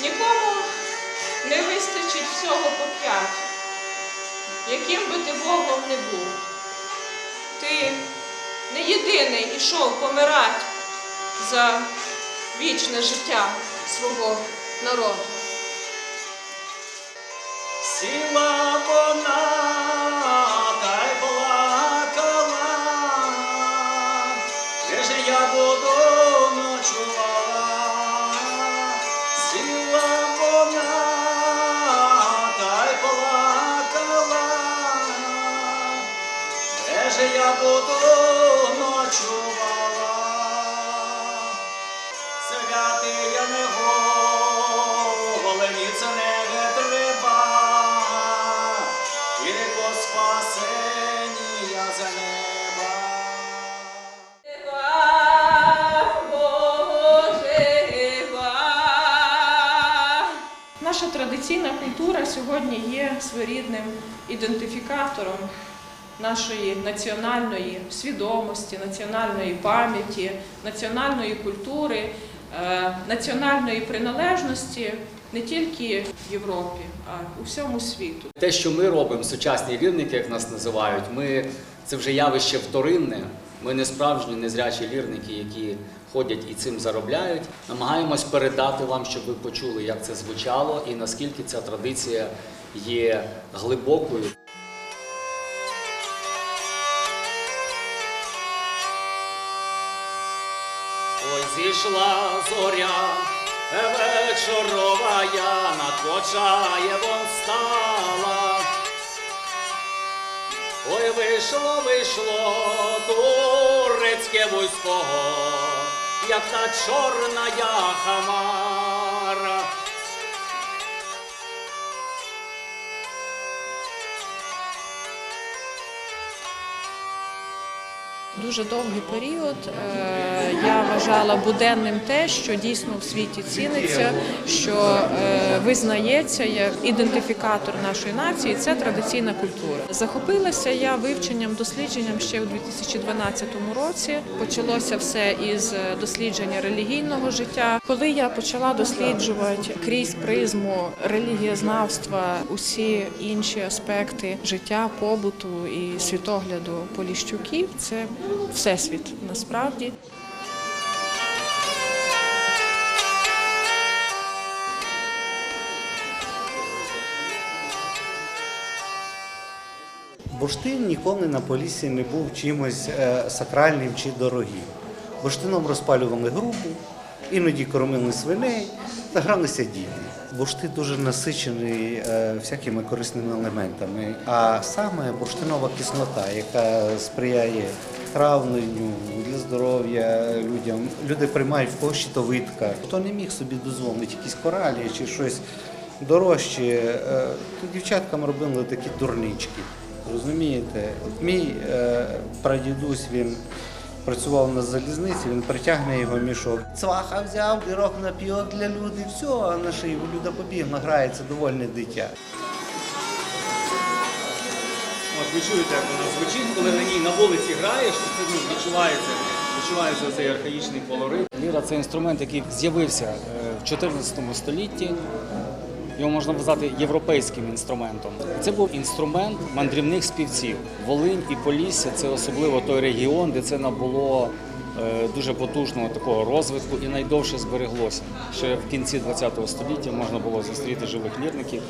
Нікому не вистачить всього по п'ять, яким би ти Богом не був. Ти не єдиний ішов помирати за вічне життя свого народу. Сіла я буду ночувала. Святий я не це не треба, тільки спасення за неба. Наша традиційна культура сьогодні є своєрідним ідентифікатором нашої національної свідомості, національної пам'яті, національної культури, е, національної приналежності не тільки в Європі, а у всьому світу. Те, що ми робимо, сучасні лірники, як нас називають, ми це вже явище вторинне. Ми не справжні незрячі лірники, які ходять і цим заробляють. Намагаємось передати вам, щоб ви почули, як це звучало і наскільки ця традиція є глибокою. Ой, зійшла зоря вечорова, я над Почаєвом стала. Ой, вийшло, вийшло турецьке військо, як та чорна я Дуже довгий період е, я вважала буденним те, що дійсно в світі ціниться, що е, визнається як ідентифікатор нашої нації. Це традиційна культура. Захопилася я вивченням, дослідженням ще у 2012 році. Почалося все із дослідження релігійного життя. Коли я почала досліджувати крізь призму релігієзнавства усі інші аспекти життя, побуту і світогляду поліщуків, це всесвіт насправді. Бурштин ніколи на Поліссі не був чимось е, сакральним чи дорогим. Бурштином розпалювали грубу, іноді кормили свиней та гралися діти. Бурштин дуже насичений е, всякими корисними елементами, а саме бурштинова кислота, яка сприяє травленню для здоров'я людям. Люди приймають в кого щитовидка. Хто не міг собі дозволити якісь коралі чи щось дорожче, е, то дівчаткам робили такі дурнички. Розумієте, От мій е, прадідусь він працював на залізниці, він притягне його мішок. Цваха взяв, пірог на для люди, все, а на шиї люда побігла, грається довольне дитя. От ви чуєте, як вона звучить, коли на ній на вулиці граєш, то це ну, відчувається, відчувається цей архаїчний колорит. Ліра це інструмент, який з'явився е, в 14 столітті. Його можна вважати європейським інструментом. Це був інструмент мандрівних співців. Волинь і Полісся це особливо той регіон, де це набуло е, дуже потужного такого розвитку і найдовше збереглося. Ще в кінці ХХ століття можна було зустріти живих лірників.